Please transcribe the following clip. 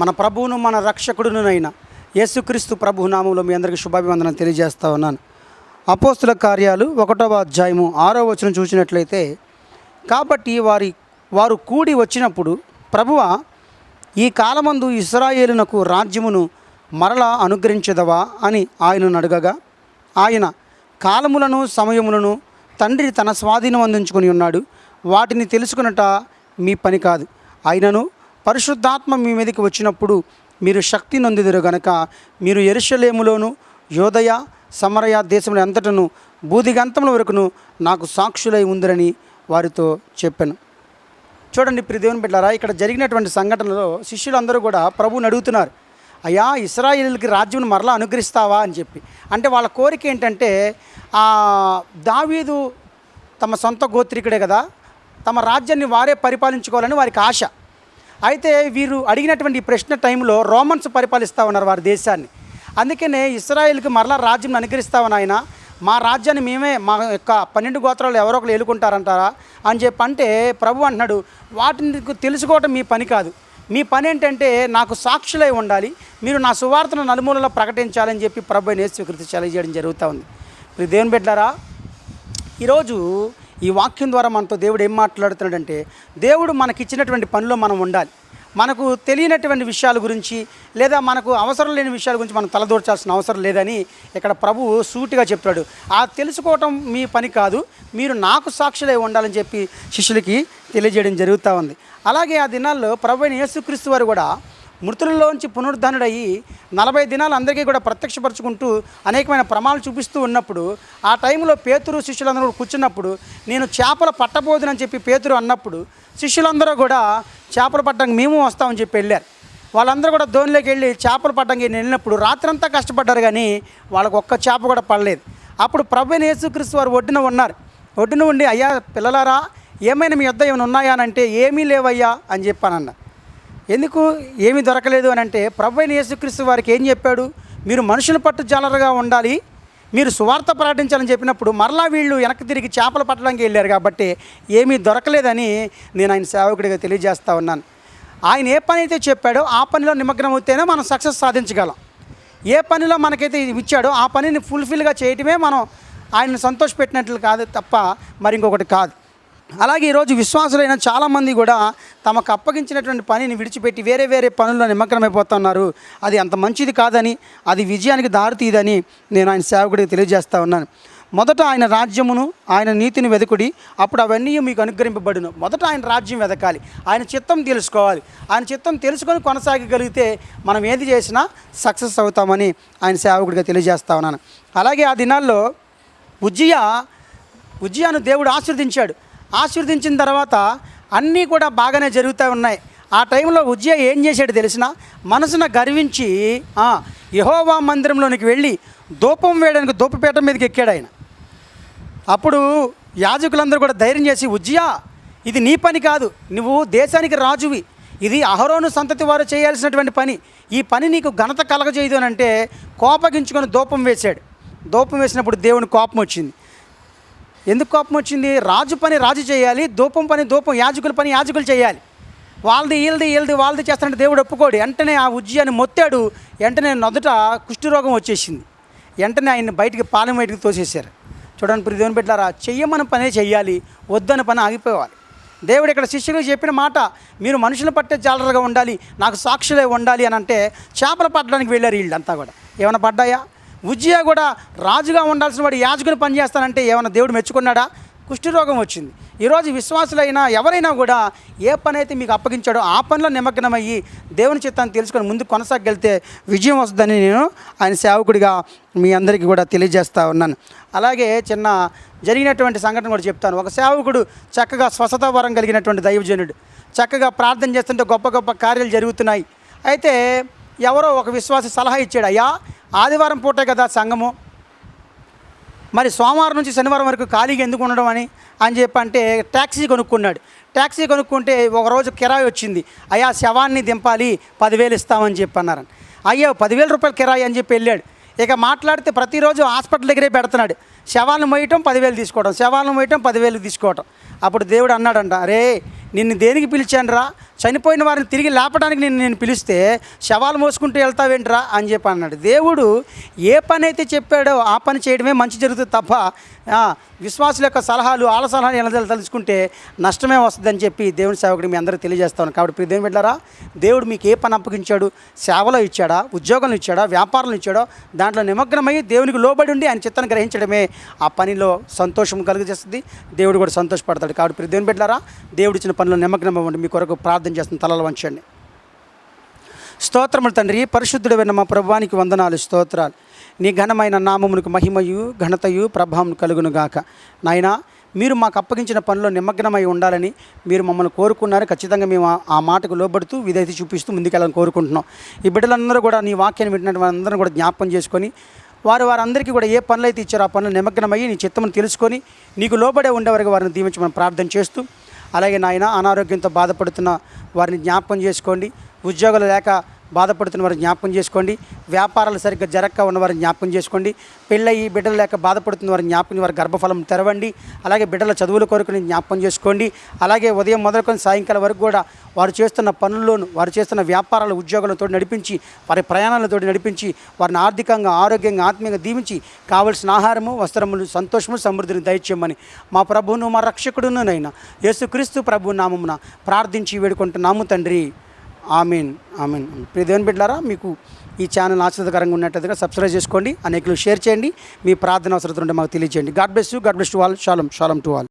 మన ప్రభువును మన రక్షకుడునైన యేసుక్రీస్తు ప్రభు నామంలో మీ అందరికీ శుభాభివందనం తెలియజేస్తా ఉన్నాను. అపోస్తుల కార్యాలు ఒకటవ అధ్యాయము ఆరో వచనం చూసినట్లయితే కాబట్టి వారి వారు కూడి వచ్చినప్పుడు ప్రభువ ఈ కాలమందు ఇస్రాయేలునకు రాజ్యమును మరలా అనుగ్రహించదవా అని ఆయనను అడగగా ఆయన కాలములను సమయములను తండ్రి తన స్వాధీనం అందించుకొని ఉన్నాడు. వాటిని తెలుసుకున్నట మీ పని కాదు. అయినను పరిశుద్ధాత్మ మీ మీదకి వచ్చినప్పుడు మీరు శక్తి నొందిదురు గనక. మీరు ఎరుషలేములోను యోదయ సమరయ దేశముల అంతటను బూదిగంతముల వరకును నాకు సాక్షులై ఉందిరని వారితో చెప్పాను. చూడండి ప్రియ దేవుని బిడ్డారా ఇక్కడ జరిగినటువంటి సంఘటనలో శిష్యులందరూ కూడా ప్రభువుని అడుగుతున్నారు. అయ్యా ఇస్రాయిల్కి రాజ్యం మరలా అనుగ్రహిస్తావా అని చెప్పి. అంటే వాళ్ళ కోరిక ఏంటంటే దావీదు తమ సొంత గోత్రికుడే కదా తమ రాజ్యాన్ని వారే పరిపాలించుకోవాలని వారికి ఆశ. అయితే వీరు అడిగినటువంటి ఈ ప్రశ్న టైంలో రోమన్స్ పరిపాలిస్తూ ఉన్నారు వారి దేశాన్ని. అందుకనే ఇస్రాయిల్కి మరలా రాజ్యం అనుగ్రహిస్తామని ఆయన మా రాజ్యాన్ని మేమే మా యొక్క పన్నెండు గోత్రాలు ఎవరో ఒకరు ఏలుకుంటారంటారా అని చెప్పి అంటే ప్రభు అంటున్నాడు వాటిని తెలుసుకోవటం మీ పని కాదు. మీ పని ఏంటంటే నాకు సాక్షులై ఉండాలి. మీరు నా సువార్తను నలుమూలలో ప్రకటించాలని చెప్పి ప్రభు అయిన స్వీకృతి తెలియజేయడం జరుగుతూ ఉంది. మీరు దేవుని బిడ్డారా ఈరోజు ఈ వాక్యం ద్వారా మనతో దేవుడు ఏం మాట్లాడుతున్నాడంటే దేవుడు మనకిచ్చినటువంటి పనిలో మనం ఉండాలి. మనకు తెలియనటువంటి విషయాల గురించి లేదా మనకు అవసరం లేని విషయాల గురించి మనం తలదూర్చాల్సిన అవసరం లేదని ఇక్కడ ప్రభువు సూటిగా చెప్తాడు ఆ తెలుసుకోవటం మీ పని కాదు మీరు నాకు సాక్షులై ఉండాలని చెప్పి శిష్యులకి తెలియజేయడం జరుగుతూ ఉంది. అలాగే ఆ దినాల్లో ప్రభు అయిన యేసుక్రీస్తు వారు కూడా మృతులలోంచి పునరుద్ధరణుడయ్యి నలభై దినాలు అందరికీ కూడా ప్రత్యక్షపరచుకుంటూ అనేకమైన ప్రమాణాలు చూపిస్తూ ఉన్నప్పుడు ఆ టైంలో పేతురు శిష్యులందరూ కూడా కూర్చున్నప్పుడు నేను చేపలు పట్టబోదునని చెప్పి పేతురు అన్నప్పుడు శిష్యులందరూ కూడా చేపలు పట్టడానికి మేము వస్తామని చెప్పి వెళ్ళారు. వాళ్ళందరూ కూడా ధోనిలోకి వెళ్ళి చేపలు పట్టడానికి వెళ్ళినప్పుడు రాత్రంతా కష్టపడ్డారు కానీ వాళ్ళకు ఒక్క చేప కూడా పడలేదు. అప్పుడు ప్రభు యేసుక్రీస్తు వారు ఒడ్డున ఉన్నారు. ఒడ్డున ఉండి అయ్యా పిల్లలారా ఏమైనా మీ వద్ద ఏమైనా ఉన్నాయా? అని అంటే ఏమీ లేవయ్యా అని చెప్పానన్నారు. ఎందుకు ఏమీ దొరకలేదు అని అంటే ప్రభు అయిన యేసుక్రీస్తు వారికి ఏం చెప్పాడు? మీరు మనుషుల పట్టు జాలరుగా ఉండాలి మీరు సువార్త ప్రకటించాలని చెప్పినప్పుడు మరలా వీళ్ళు వెనక్కి తిరిగి చేపలు పట్టడానికి వెళ్ళారు కాబట్టి ఏమీ దొరకలేదని నేను ఆయన సేవకుడిగా తెలియజేస్తా ఉన్నాను. ఆయన ఏ పని అయితే చెప్పాడో ఆ పనిలో నిమగ్నం అవుతేనే మనం సక్సెస్ సాధించగలం. ఏ పనిలో మనకైతే ఇచ్చాడో ఆ పనిని ఫుల్ఫిల్గా చేయటమే మనం ఆయన్ని సంతోషపెట్టినట్లు కాదు తప్ప మరి ఇంకొకటి కాదు. అలాగే ఈరోజు విశ్వాసులైన చాలామంది కూడా తమకు అప్పగించినటువంటి పనిని విడిచిపెట్టి వేరే వేరే పనుల్లో నిమగ్నమైపోతున్నారు. అది అంత మంచిది కాదని అది విజయానికి దారితీయదని నేను ఆయన సేవకుడికి తెలియజేస్తా ఉన్నాను. మొదట ఆయన రాజ్యమును ఆయన నీతిని వెతుకుడి అప్పుడు అవన్నీ మీకు అనుగ్రహింపబడును. మొదట ఆయన రాజ్యం వెతకాలి ఆయన చిత్తం తెలుసుకోవాలి. ఆయన చిత్తం తెలుసుకొని కొనసాగగలిగితే మనం ఏది చేసినా సక్సెస్ అవుతామని ఆయన సేవకుడిగా తెలియజేస్తా ఉన్నాను. అలాగే ఆ దినాల్లో ఉజ్జియా ఉజ్జియాను దేవుడు ఆశీర్దించాడు ఆశీర్వదించిన తర్వాత అన్నీ కూడా బాగానే జరుగుతూ ఉన్నాయి. ఆ టైంలో ఉజ్జయ ఏం చేశాడు తెలిసిన మనసున గర్వించి యహోవా మందిరంలోనికి వెళ్ళి ధూపం వేయడానికి ధూపపీఠం మీదకి ఎక్కాడు ఆయన. అప్పుడు యాజకులందరూ కూడా ధైర్యం చేసి ఉజ్జయా ఇది నీ పని కాదు. నువ్వు దేశానికి రాజువి. ఇది అహరోను సంతతి వారు చేయాల్సినటువంటి పని. ఈ పని నీకు ఘనత కలగజేయదు అని అంటే కోపగించుకొని ధూపం వేశాడు. ధూపం వేసినప్పుడు దేవుని కోపం వచ్చింది. ఎందుకు కోపం వచ్చింది? రాజు పని రాజు చేయాలి ధూపం పని ధూపం యాజకుల పని యాజకులు చేయాలి. వాళ్ళది వీళ్ళది వీళ్ళది వాళ్ళది చేస్తానంటే దేవుడు ఒప్పుకోడు. వెంటనే ఆ ఉజ్జయాన్ని మొత్తాడు. వెంటనే నొదట కుష్ఠరోగం వచ్చేసింది. వెంటనే ఆయన్ని బయటికి పాలెం బయటికి తోసేశారు. చూడండి ఇప్పుడు దేవుని పెట్టారా చెయ్యమని పనే చెయ్యాలి వద్దన పని ఆగిపోవాలి. దేవుడు ఇక్కడ శిష్యులకు చెప్పిన మాట మీరు మనుషులు పట్టే జాలరగా ఉండాలి నాకు సాక్షులే ఉండాలి అని అంటే చేపలు పట్టడానికి వెళ్ళారు వీళ్ళంతా కూడా. ఏమైనా పడ్డాయా? ఉజ్జియా కూడా రాజుగా ఉండాల్సిన వాడు యాజకుని పని చేస్తానంటే ఏమైనా దేవుడు మెచ్చుకున్నాడా? కుష్ఠరోగం వచ్చింది. ఈరోజు విశ్వాసులైనా ఎవరైనా కూడా ఏ పని అయితే మీకు అప్పగించాడో ఆ పనిలో నిమగ్నమయ్యి దేవుని చిత్తాన్ని తెలుసుకొని ముందు కొనసాగలితే విజయం వస్తుందని నేను ఆయన సేవకుడిగా మీ అందరికీ కూడా తెలియజేస్తా ఉన్నాను. అలాగే చిన్న జరిగినటువంటి సంఘటన కూడా చెప్తాను. ఒక సేవకుడు చక్కగా స్వస్థత వరం కలిగినటువంటి దైవజనుడు. చక్కగా ప్రార్థన చేస్తుంటే గొప్ప గొప్ప కార్యాలు జరుగుతున్నాయి. అయితే ఎవరో ఒక విశ్వాస సలహా ఇచ్చాడు అయ్యా ఆదివారం పూటే కదా సంఘము. మరి సోమవారం నుంచి శనివారం వరకు ఖాళీగా ఎందుకు ఉండడం అని? అని చెప్పి అంటే ట్యాక్సీ కొనుక్కున్నాడు. ట్యాక్సీ కొనుక్కుంటే ఒకరోజు కిరాయి వచ్చింది. అయ్యా శవాన్ని దింపాలి పదివేలు ఇస్తామని చెప్పి అన్నారని. అయ్యో పదివేల రూపాయలు కిరాయి అని చెప్పి వెళ్ళాడు. ఇక మాట్లాడితే ప్రతిరోజు హాస్పిటల్ దగ్గరే పెడుతున్నాడు. శవాలను మోయటం పదివేలు తీసుకోవడం శవాలను మోయటం పదివేలు తీసుకోవటం. అప్పుడు దేవుడు అన్నాడంట రే నిన్ను దేనికి పిలిచానురా? చనిపోయిన వారిని తిరిగి లేపడానికి నేను నేను పిలిస్తే శవాలు మోసుకుంటూ వెళ్తావేంట్రా అని చెప్పి అన్నాడు. దేవుడు ఏ పని అయితే చెప్పాడో ఆ పని చేయడమే మంచి జరుగుతుంది తప్ప విశ్వాసుల యొక్క సలహాలు ఆల సలహాలు ఎలా తలుచుకుంటే నష్టమే వస్తుందని చెప్పి దేవుని సేవకుడు మీ అందరూ తెలియజేస్తాను కాబట్టి ప్రియ దేవుని వెళ్ళారా దేవుడు మీకు ఏ పని అప్పగించాడు? సేవలో ఇచ్చాడా? ఉద్యోగంలో ఇచ్చాడా? వ్యాపారంలో ఇచ్చాడో? దాంట్లో నిమగ్నమై దేవునికి లోబడి ఉండి ఆయన చిత్తాన్ని గ్రహించడమే ఆ పనిలో సంతోషం కలుగజేస్తుంది. దేవుడు కూడా సంతోషపడతాడు. కాబట్టి ప్రియ దేవుని బిడ్డారా దేవుడు ఇచ్చిన పనులు నిమగ్నం అవ్వండి. మీ కొరకు ప్రార్థన చేస్తున్న తలలు వంచండి. స్తోత్రములు తండ్రి పరిశుద్ధుడైన మా ప్రభువానికి వందనాలు స్తోత్రాలు. నీ ఘనమైన నామమునకు మహిమయు ఘనతయు ప్రభావం కలుగును గాక. నాయనా మీరు మాకు అప్పగించిన పనిలో నిమగ్నమై ఉండాలని మీరు మమ్మల్ని కోరుకున్నారు. ఖచ్చితంగా మేము ఆ- మాటకు లోబడుతూ విధైతే చూపిస్తూ ముందుకెళ్ళాలని కోరుకుంటున్నాం. ఈ బిడ్డలందరూ కూడా నీ వాక్యాన్ని వింటున్న వారందరూ కూడా జ్ఞాపకం చేసుకొని వారు వారందరికీ కూడా ఏ పనులు అయితే ఇచ్చారో ఆ పనులు నిమగ్నమయ్యి నీ చిత్తమును తెలుసుకొని నీకు లోబడే ఉండేవారికి వారిని దీవించమని ప్రార్థన చేస్తూ అలాగే నాయన అనారోగ్యంతో బాధపడుతున్న వారిని జ్ఞాపకం చేసుకోండి. ఉద్యోగాలు లేక బాధపడుతున్న వారిని జ్ఞాపకం చేసుకోండి. వ్యాపారాలు సరిగ్గా జరక్క ఉన్న వారిని జ్ఞాపకం చేసుకోండి. పెళ్ళయి బిడ్డలు లేక బాధపడుతున్న వారిని జ్ఞాపకం వారి గర్భఫలం తెరవండి. అలాగే బిడ్డల చదువుల కొరకుని జ్ఞాపకం చేసుకోండి. అలాగే ఉదయం మొదలుకొని సాయంకాలం వరకు కూడా వారు చేస్తున్న పనుల్లోనూ వారు చేస్తున్న వ్యాపారాల ఉద్యోగాలతో నడిపించి వారి ప్రయాణాలతో నడిపించి వారిని ఆర్థికంగా ఆరోగ్యంగా ఆత్మీయంగా దీవించి కావలసిన ఆహారము వస్త్రములు సంతోషము సమృద్ధిని దయచేయమని మా ప్రభువును మా రక్షకుడును నైనా యేసుక్రీస్తు ప్రభు నామమున ప్రార్థించి వేడుకుంటున్నాము తండ్రి. Amen amen. ప్రియ దేవుని బిడ్డారా మీకు ఈ ఛానల్ ఆశ్రదకరంగా ఉన్నట్టుగా సబ్స్క్రైబ్ చేసుకోండి అనేకలు షేర్ చేయండి మీ ప్రార్థన అవసరం ఉంటే మాకు తెలియజేయండి. God bless you god bless to all shalom shalom to all